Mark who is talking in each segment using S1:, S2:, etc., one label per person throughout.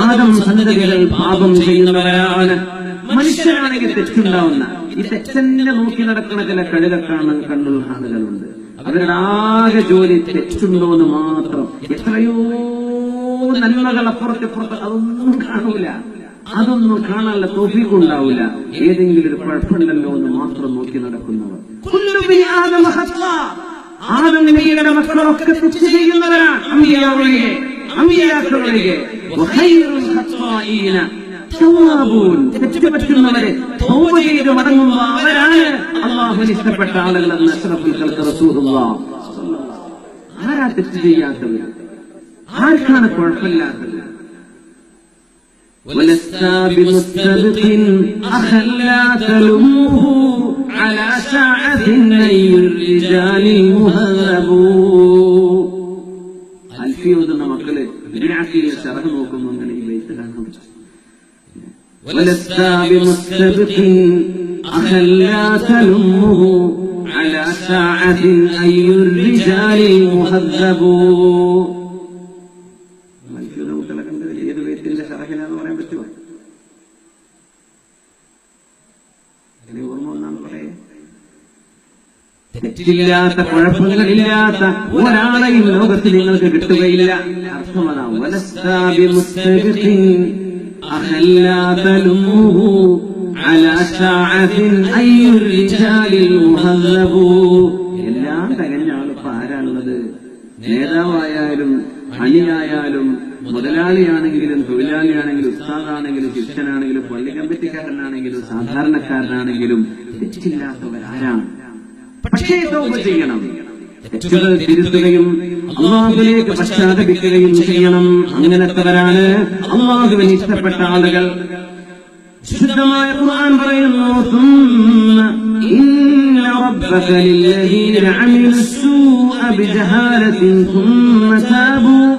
S1: ആദം സന്തതികൾ പാപം ചെയ്യുന്നവരാണ്. മനുഷ്യരാണെങ്കിൽ തെറ്റുണ്ടാവുന്ന ഈ തെറ്റന്നെ നോക്കി നടക്കുന്ന ചില കഴുകക്കാണ് കണ്ണുള്ള ആളുകളുണ്ട് അവരുടെ ആകെ ജോലി തെറ്റുണ്ടോ എന്ന് മാത്രം. എത്രയോ നന്മകൾ അപ്പുറത്തിപ്പുറത്ത് അതൊന്നും കാണൂല. അതൊന്നും കാണാനുള്ള തോഫീക്ക് ഉണ്ടാവില്ല ഏതെങ്കിലും ഒരു കുഴപ്പമില്ലല്ലോ എന്ന് മാത്രം നോക്കി നടക്കുന്നവർ. കുല്ലു ബിനി ആദമ ഖത്താ. ആദം നബിയുടെ മക്കളൊക്കെ തെറ്റ് ചെയ്യുന്നവരാണ് അമ്പിയാവൊഴികെ അമ്പിയാക്കളൊഴികെ വഖൈറുൽ ഖത്താഈന തവ്വാബൂൻ. തെറ്റ് പറ്റുന്നവരെ തൗബ ചെയ്ത് മടങ്ങുന്ന അവരാണ് അള്ളാഹുവിന് ഇഷ്ടപ്പെട്ട ആളുകളെന്ന് അഷ്റഫുൽ ഖൽഖ് റസൂലുള്ളാഹ് ആരാ തെറ്റ് ചെയ്യാത്തവർ ആർക്കാണ് കുഴപ്പമില്ലാത്തത് ولست بمستبق أخا لا تلومه على ساعة أي الرجال المهذب അൽഫി ഓതുന്ന മക്കള് ഇതിനാക്കിയ ശറഹ് നോക്കുമ്പോൾ ഈ ബൈത്ത് കാണാൻ ولست بمستبق أخا لا تلمه على ساعة أي الرجال المهذب തെറ്റില്ലാത്ത കുഴപ്പങ്ങളില്ലാത്ത ഒരാളെയും ലോകത്ത് നിങ്ങൾക്ക് കിട്ടുകയില്ല. അർത്ഥം എല്ലാം തികഞ്ഞ ആളിപ്പോ ആരാണുള്ളത്? നേതാവായാലും അണിയായാലും മുതലാളിയാണെങ്കിലും തൊഴിലാളിയാണെങ്കിലും ഉസ്താദാണെങ്കിലും ശിഷ്യനാണെങ്കിലും പള്ളി കമ്മിറ്റിക്കാരനാണെങ്കിലും സാധാരണക്കാരനാണെങ്കിലും തെറ്റില്ലാത്തവരാരാണ്? പക്ഷേ തൗബ ചെയ്യണം തെറ്റുകൾ തിരുത്തുകയും അള്ളാഹുവിലേക്ക് പശ്ചാത്തപിക്കുകയും ചെയ്യണം അങ്ങനത്തെവരാണ് അള്ളാഹുവിന് ഇഷ്ടപ്പെട്ട ആളുകൾ വിശുദ്ധമായ ഖുർആൻ പറയുന്നു ثم إن ربك للذين عملوا السوء بجهالة ثم تابوا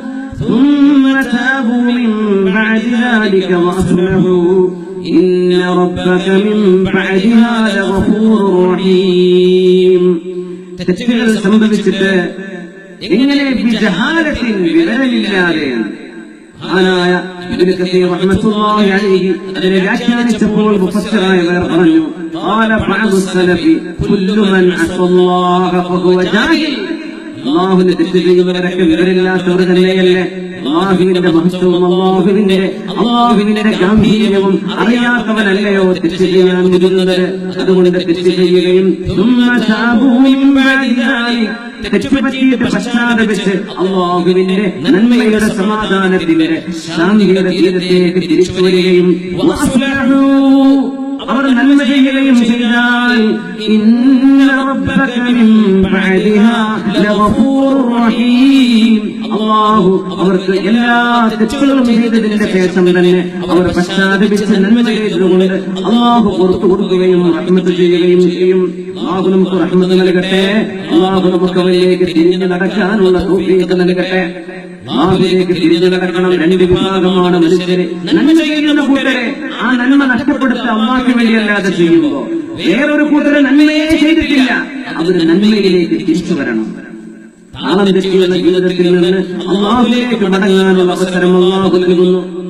S1: ثم تابوا من بعد ذلك وأصلحوا إن ربك من بعدها لغفور رحيم തെറ്റുകൾ സംഭവിച്ചിട്ട് എങ്ങനെ വിജഹാരത്തിൽ വിവരമില്ലാതെ മഹാനായ ഇബ്നു കസീർ റഹ്മത്തുള്ളാഹി അലൈഹി അതിനെ വ്യാഖ്യാനിച്ചപ്പോൾ മുഫസ്സിറായവർ പറഞ്ഞു قال بعض السلف كل من عصى الله فهو جاهل അള്ളാഹുവിന്റെ തെറ്റ് ചെയ്യുന്നവരൊക്കെ വിവരമില്ലാത്തവർ തന്നെയല്ലേ അള്ളാഹുവിന്റെ മഹത്വവും അള്ളാഹുവിന്റെ അള്ളാഹുവിന്റെ ഗാംഭീര്യവും അറിയാത്തവനല്ലയോ തെറ്റ് ചെയ്യാൻ വരുന്നത് അതുകൊണ്ട് തെറ്റ് ചെയ്യുകയും തെറ്റുപറ്റിയിട്ട് പശ്ചാത്തപിച്ച് അള്ളാഹുവിന്റെ നന്മയുടെ സമാധാനത്തിന്റെ ശാന്തിയുടെ തീരത്തേക്ക് തിരിച്ചു വരികയും അവർ നന്മ ചെയ്യുകയും ചെയ്താൽ അവർക്ക് എല്ലാ തെറ്റുകളും ചെയ്തതിന്റെ ശേഷം തന്നെ അവർ പശ്ചാത്തപിച്ച് നന്മ ചെയ്തതുകൊണ്ട് അള്ളാഹു പുറത്തു കൊടുക്കുകയും അഹമ്മത്ത് ചെയ്യുകയും ചെയ്യും. അള്ളാഹു നമുക്ക് റഹ്മത്ത് നൽകട്ടെ. അള്ളാഹു നമുക്ക് അവരിലേക്ക് തിരിഞ്ഞു നടക്കാനുള്ള നൽകട്ടെ. അള്ളാഹുവിലേക്ക് തിരിഞ്ഞു നടക്കണം. രണ്ട് വിഭാഗമാണ് മനുഷ്യരെ. നന്മ ചെയ്യുന്ന കൂട്ടരെ ആ നന്മ നഷ്ടപ്പെടുത്ത അള്ളാഹ്ക്ക് വേണ്ടിയല്ലാതെ ചെയ്യുമ്പോ വേറൊരു കൂട്ടരെ നന്മയെ ചെയ്തിട്ടില്ല. അവർ നന്മയിലേക്ക് തിരിച്ചു വരണം. താളം തെറ്റിയുള്ള ജീവിതത്തിൽ നിന്ന് അള്ളാഹുലേക്ക് മടങ്ങാനുള്ള അവസരം അള്ളാഹു നൽകുന്നു.